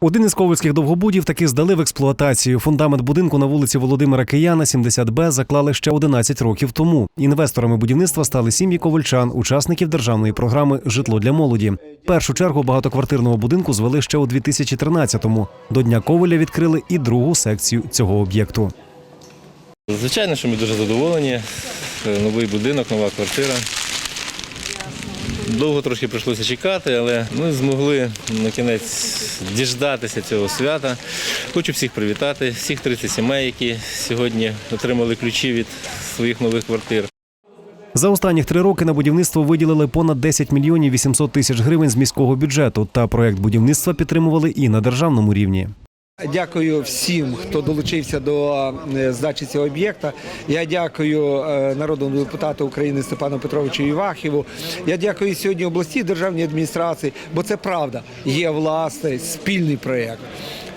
Один із ковальських довгобудів таки здали в експлуатацію. Фундамент будинку на вулиці Володимира Кияна, 70Б, заклали ще 11 років тому. Інвесторами будівництва стали сім'ї ковальчан, учасників державної програми Житло для молоді. Першу чергу багатоквартирного будинку звели ще у 2013-му. До Дня Коваля відкрили і другу секцію цього об'єкту. Звичайно, що ми дуже задоволені. Е, Новий будинок, нова квартира. Довго трошки прийшлося чекати, але ми змогли на кінець діждатися цього свята. Хочу всіх привітати, всіх 30 сімей, які сьогодні отримали ключі від своїх нових квартир. За останніх три роки на будівництво виділили понад 10 мільйонів 800 тисяч гривень з міського бюджету. Та проект будівництва підтримували і на державному рівні. Дякую всім, хто долучився до е, здачі цього об'єкта. Я дякую е, народному депутату України Степану Петровичу Івахіву. Я дякую сьогодні обласній державній адміністрації, бо це правда. Є власний спільний проєкт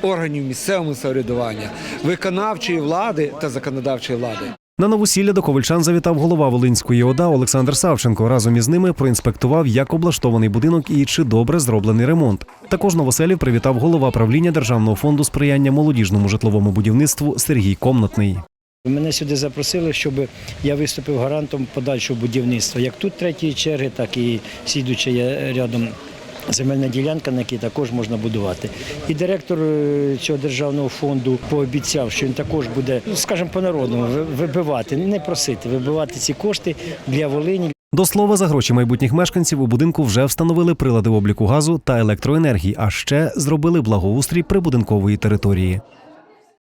органів місцевого самоврядування, виконавчої влади та законодавчої влади. На новосілля до ковальчан завітав голова Волинської ОДА Олександр Савченко. Разом із ними проінспектував, як облаштований будинок і чи добре зроблений ремонт. Також новоселів привітав голова правління Державного фонду сприяння молодіжному житловому будівництву Сергій Комнатний. Мене сюди запросили, щоб я виступив гарантом подальшого будівництва. Як тут третьої черги, так і сідучи рядом земельна ділянка, на якій також можна будувати. І директор е, цього державного фонду пообіцяв, що він також буде, скажімо, по-народному вибивати, не просити, вибивати ці кошти для Волині. До слова, за гроші майбутніх мешканців у будинку вже встановили прилади обліку газу та електроенергії, а ще зробили благоустрій прибудинкової території.